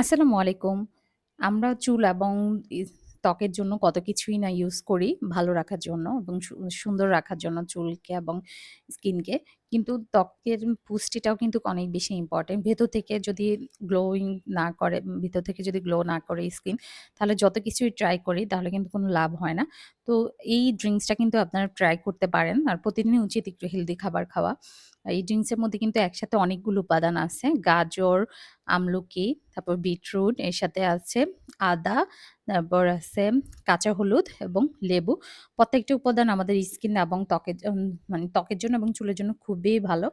আসসালামু আলাইকুম। আমরা চুল এবং ত্বকের জন্য কত কিছুই না ইউজ করি ভালো রাখার জন্য এবং সুন্দর রাখার জন্য চুলকে এবং স্কিনকে। কিন্তু ত্বকের পুষ্টিটাও কিন্তু অনেক বেশি ইম্পোর্টেন্ট। ভেতর থেকে যদি গ্লোইং না করে, ভেতর থেকে যদি গ্লো না করে স্কিন, তাহলে যত কিছুই ট্রাই করি তাহলে কিন্তু কোনো লাভ হয় না। তো এই ড্রিঙ্কসটা কিন্তু আপনারা ট্রাই করতে পারেন। আর প্রতিদিনই উচিত একটু হেলদি খাবার খাওয়া। এই ড্রিঙ্কসের মধ্যে কিন্তু একসাথে অনেকগুলো উপাদান আছে। গাজর, আমলকি, তারপর বিটরুট, এর সাথে আছে আদা, তারপর আছে কাঁচা হলুদ এবং লেবু। প্রত্যেকটা উপাদান আমাদের স্কিন এবং ত্বকের মানে ত্বকের জন্য এবং চুলের জন্য খুবই ভালো।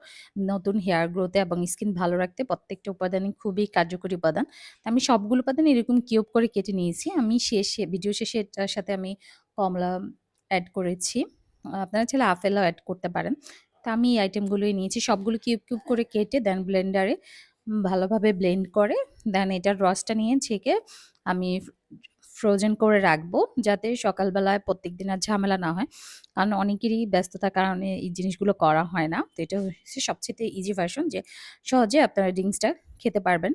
নতুন হেয়ার গ্রোথে এবং স্কিন ভালো রাখতে প্রত্যেকটা উপাদানই খুবই কার্যকরী উপাদান। আমি সবগুলো উপাদান এরকম কিউব করে কেটে নিয়েছি। আমি শেষে ভিডিও শেষে এটার সাথে আমি কমলা অ্যাড করেছি। আপনারা চাইলে আপেলও অ্যাড করতে পারেন। তা আমি এই আইটেমগুলোই নিয়েছি। সবগুলো কিউব, কিউব করে কেটে দেন ব্লেন্ডারে ভালোভাবে ব্লেন্ড করে দেন এটার রসটা নিয়ে ছেঁকে আমি ফ্রোজেন করে রাখব। যাতে সকালবেলায় প্রত্যেক দিন আর ঝামেলা না হয়। কারণ অনেকেরই ব্যস্ততার কারণে এই জিনিসগুলো করা হয় না। তো এটা হচ্ছে সবচেয়ে ইজি ভার্সন যে সহজে আপনারা ড্রিংকসটা খেতে পারবেন।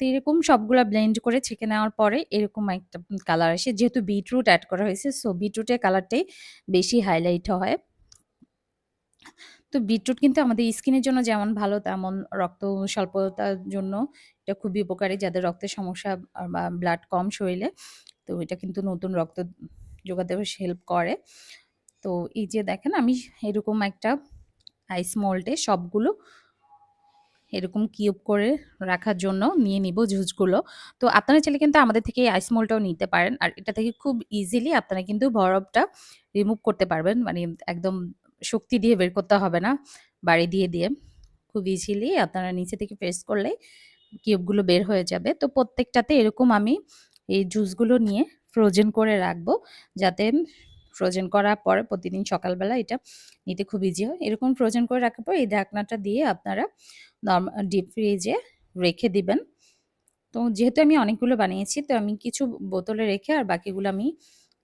তো এরকম সবগুলা ব্লেন্ড করে ছেঁকে নেওয়ার পরে এরকম একটা কালার আসে। যেহেতু বিটরুট অ্যাড করা হয়েছে সো বিটরুটের কালারটাই বেশি হাইলাইট হয়। তো বিটরুট কিন্তু আমাদের স্কিনের জন্য যেমন ভালো, তেমন রক্ত স্বল্পতার জন্য এটা খুবই উপকারী যাদের রক্তের সমস্যা বা ব্লাড কম শরীরে। তো এটা কিন্তু নতুন রক্ত যোগাতে বেশ হেল্প করে। তো এই যে দেখেন আমি এরকম একটা আইস মোল্ড এ সবগুলো এরকম কিউব করে রাখার জন্য নিয়ে নিব জুসগুলো। তো আপনারা চাইলে কিন্তু আমাদের থেকে এই আইস মোল্ডটাও নিতে পারেন। আর এটা থেকে খুব ইজিলি আপনারা কিন্তু বরফটা রিমুভ করতে পারবেন। মানে একদম শক্তি দিয়ে বের করতে হবে না, বাড়ি দিয়ে, দিয়ে। খুব ইজিলি আপনারা নিচে থেকে প্রেস করলেই কিউবগুলো বের হয়ে যাবে। তো প্রত্যেকটাতে এরকম আমি এই জুসগুলো নিয়ে ফ্রোজেন করে রাখব। যাতে ফ্রোজেন করার পরে প্রতিদিন সকালবেলা এটা নিতে খুব ইজি হয়। এরকম ফ্রোজেন করে রাখার পর এই ঢাকনাটা দিয়ে আপনারা নরমা ডিপ ফ্রিজে রেখে দিবেন। তো যেহেতু আমি অনেকগুলো বানিয়েছি, তো আমি কিছু বোতলে রেখে আর বাকিগুলো আমি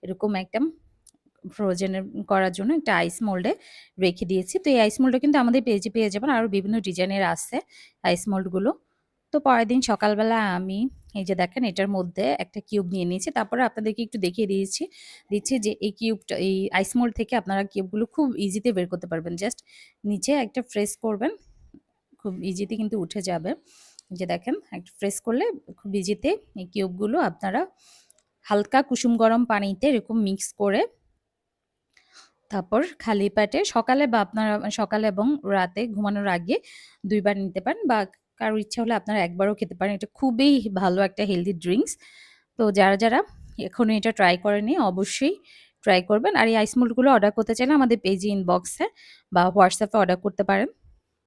এরকম একটা ফ্রোজেন করার জন্য একটা আইস মোল্ডে রেখে দিয়েছি। তো এই আইস মোল্ডটা কিন্তু আমাদের পেজে পেয়ে যাবেন। আরও বিভিন্ন ডিজাইনের আসছে আইস মোল্ডগুলো। তো পরের দিন সকালবেলা আমি, এই যে দেখেন এটার মধ্যে একটা কিউব নিয়ে নিয়েছি। তারপরে আপনাদেরকে একটু দেখিয়ে দিয়েছি, দিচ্ছি যে এই কিউবটা, এই আইস মোল্ড থেকে আপনারা কিউবগুলো খুব ইজিতে বের করতে পারবেন। জাস্ট নিচে একটা প্রেস করবেন। খুব ইজিতে কিন্তু উঠে যাবে। যে দেখেন, একটা প্রেস করলে খুব ইজিতে এই কিউবগুলো আপনারা হালকা কুসুম গরম পানিতে এরকম মিক্স করে, তারপর খালি পেটে সকালে বা আপনারা, সকালে এবং রাতে ঘুমানোর আগে দুইবার নিতে পারেন বা কারও ইচ্ছা হলে আপনারা একবারও খেতে পারেন। এটা খুবই ভালো একটা হেলদি ড্রিঙ্কস তো যারা, যারা এখনও এটা ট্রাই করেনি অবশ্যই ট্রাই করবেন। আর এই আইস মোল্ড অর্ডার করতে চাইলে আমাদের পেজে ইনবক্সে বা হোয়াটসঅ্যাপে অর্ডার করতে পারেন।